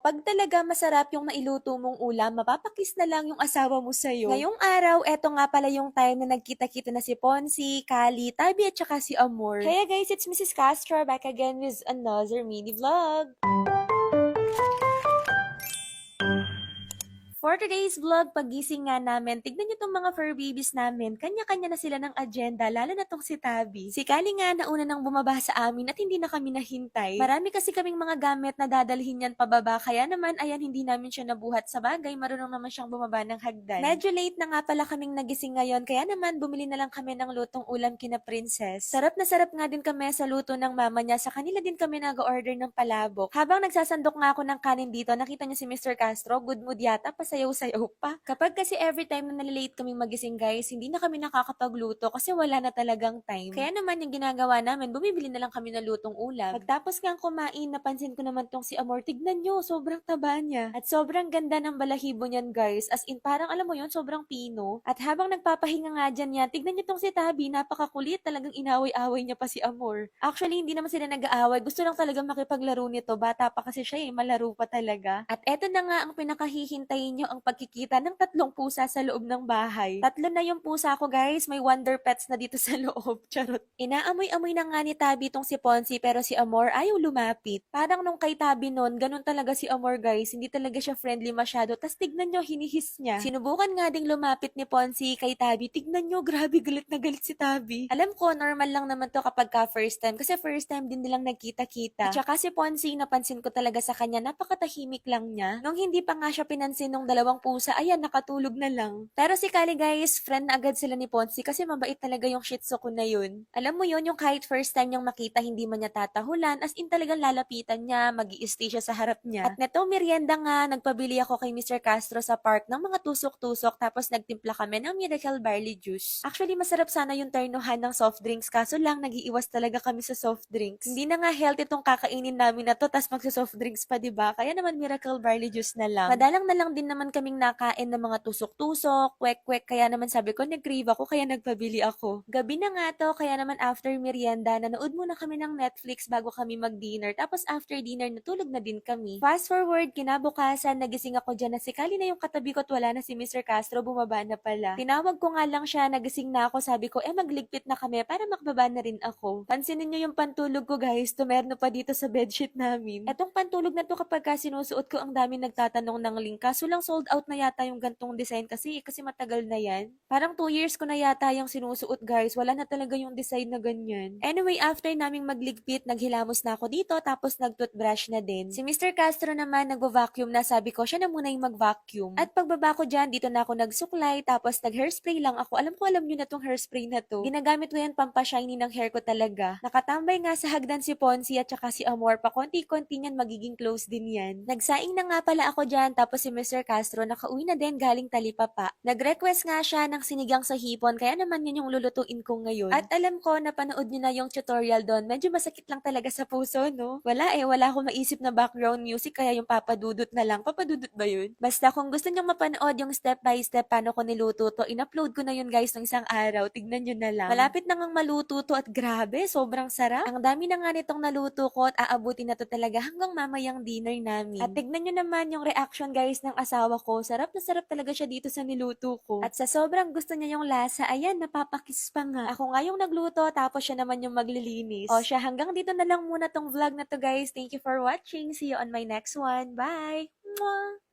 Pag talaga masarap yung nailuto mong ulam, mapapakis na lang yung asawa mo sa'yo. Ngayong araw, eto nga pala yung time na nagkita-kita na si Ponzi, Kali, Tabi at saka si Amor. Kaya guys, it's Mrs. Castro back again with another mini vlog. Today's vlog, pagising nga namin, tignan nyo tong mga fur babies namin. Kanya-kanya na sila ng agenda, lalo na tong si Tabi. Si Kali nga nauna nang bumaba sa amin at hindi na kami nahintay. Marami kasi kaming mga gamit na dadalhin yan pababa, kaya naman ayan hindi namin siya nabuhat sa bagay, marunong naman siyang bumaba ng hagdan. Medyo late na nga pala kaming nagising ngayon, kaya naman bumili na lang kami ng lutong ulam kina Princess. Sarap na sarap nga din kami sa luto ng mama niya, sa kanila din kami nag-order ng palabok. Habang nagsasandok nga ako ng kanin dito, nakita niyo si Mr. Castro, good mood yata, pasayaw-sayaw pa. Kapag kasi every time na nalilate kaming magising guys, hindi na kami nakakapagluto kasi wala na talagang time. Kaya naman yung ginagawa namin, bumibili na lang kami ng lutong ulam. Pagtapos nga kumain, napansin ko naman tong si Amor, tignan nyo, sobrang taba niya. At sobrang ganda ng balahibo niyan guys, as in parang alam mo yon sobrang pino. At habang nagpapahinga nga dyan yan, tignan nyo tong si Tabi, napakakulit, talagang inaway-away niya pa si Amor. Actually, hindi naman sila nag-aaway, gusto lang talaga makipaglaro nito, bata pa kasi siya eh, malaro pa talaga. At eto na nga ang pinakahihintayin nyo, ang pagkikita ng tatlong pusa sa loob ng bahay. Tatlo na yung pusa ko guys, may wonder pets na dito sa loob, charot. Inaamoy-amoy na nga ni Tabi tong si Ponzi, pero si Amor ayaw lumapit. Parang nung kay Tabi nun, ganun talaga si Amor guys, hindi talaga siya friendly masyado, tas tignan nyo, hinihis niya. Sinubukan nga ding lumapit ni Ponzi kay Tabi, tignan nyo, grabe galit na galit si Tabi. Alam ko, normal lang naman to kapag ka first time, kasi first time din nilang nagkita-kita. At saka si Ponzi, napansin ko talaga sa kanya, napakatahimik lang niya. Nung hindi pa nga siya pinansin nung dalawang pusa, ayan, nakatulog na lang. Pero si Kali guys, friend na agad sila ni Ponzi kasi mabait talaga yung shih tzu ko na yun. Alam mo yun, yung kahit first time niyang makita, hindi man niya tatahulan, as in talagang lalapitan niya, mag siya sa harap niya. At neto, merienda nga, nagpabili ako kay Mr. Castro sa park ng mga tusok-tusok, tapos nagtimpla kami ng Miracle Barley Juice. Actually, masarap sana yung ternuhan ng soft drinks, kaso lang, nagiiwas talaga kami sa soft drinks. Hindi na nga healthy tong kakainin namin na to, tas magsa-soft drinks pa, 'di ba? Kaya naman Miracle Barley Juice na lang. Madalang na lang din naman kaming nakain ng mga tusok-tusok, kwek-kwek, kaya naman sabi ko, nag-crave ako, kaya nagpabili ako. Gabi na nga to, kaya naman after merienda, nanood muna kami ng Netflix bago kami mag-dinner, tapos after dinner, natulog na din kami. Fast forward, kinabukasan, nagising ako dyan na si Kali na yung katabi ko at wala na si Mr. Castro, bumaba na pala. Tinawag ko nga lang siya, nagising na ako, sabi ko, eh magligpit na kami para makababa na rin ako. Pansinin nyo yung pantulog ko guys, tumerno pa dito sa bedsheet namin. Etong pantulog na to kapag ka sinusuot ko, ang dami nagtatanong ng link, kaso lang sold out na yata yung gantong design kasi, kasi matagal na yan. Parang 2 years ko na yata yung sinusuot guys, wala na talaga yung design na ganyan. Anyway, after naming magligpit, naghilamos na ako dito, tapos nag-toothbrush na din. Si Mr. Castro naman, nagvo-vacuum na, sabi ko, siya na muna yung mag-vacuum. At pagbaba ko dyan, dito na ako nagsuklay, tapos nag-hairspray lang ako. Alam ko, alam nyo na tong hairspray na to. Ginagamit ko yan pampashiny ng hair ko talaga. Nakatambay nga sa hagdan si Ponzi at saka si Amor, pa konti-konti niyan magiging close din yan. Nagsaing na nga pala ako dyan, tapos si Mr. Castro nakauwi na din galing talipapa. Nag-request nga siya ng sinigang sa hipon, kaya naman yun yung lulutuin ko ngayon. At alam ko, napanood niyo na yung tutorial doon, medyo masakit lang talaga sa puso, no? Wala eh, wala akong maisip na background music, kaya yung papadudot na lang. Papadudot ba yun? Basta kung gusto niyo mapanood yung step by step paano ko niluto to, in-upload ko na yun guys ng isang araw, tignan nyo na lang. Malapit na ngang maluto to at grabe, sobrang sarap. Ang dami na nga nitong naluto ko at aabutin na to talaga hanggang mamayang dinner namin. At tignan nyo naman yung reaction guys ng asawa ko, sarap na sarap talaga siya dito sa niluto ko. At sa sobrang gusto niya yung lasa, ayan, napapakis pa nga. Ako nga yung nagluto, tapos siya naman yung maglilinis. O siya, hanggang dito na lang muna tong vlog na to guys. Thank you for watching. See you on my next one. Bye! Mwah!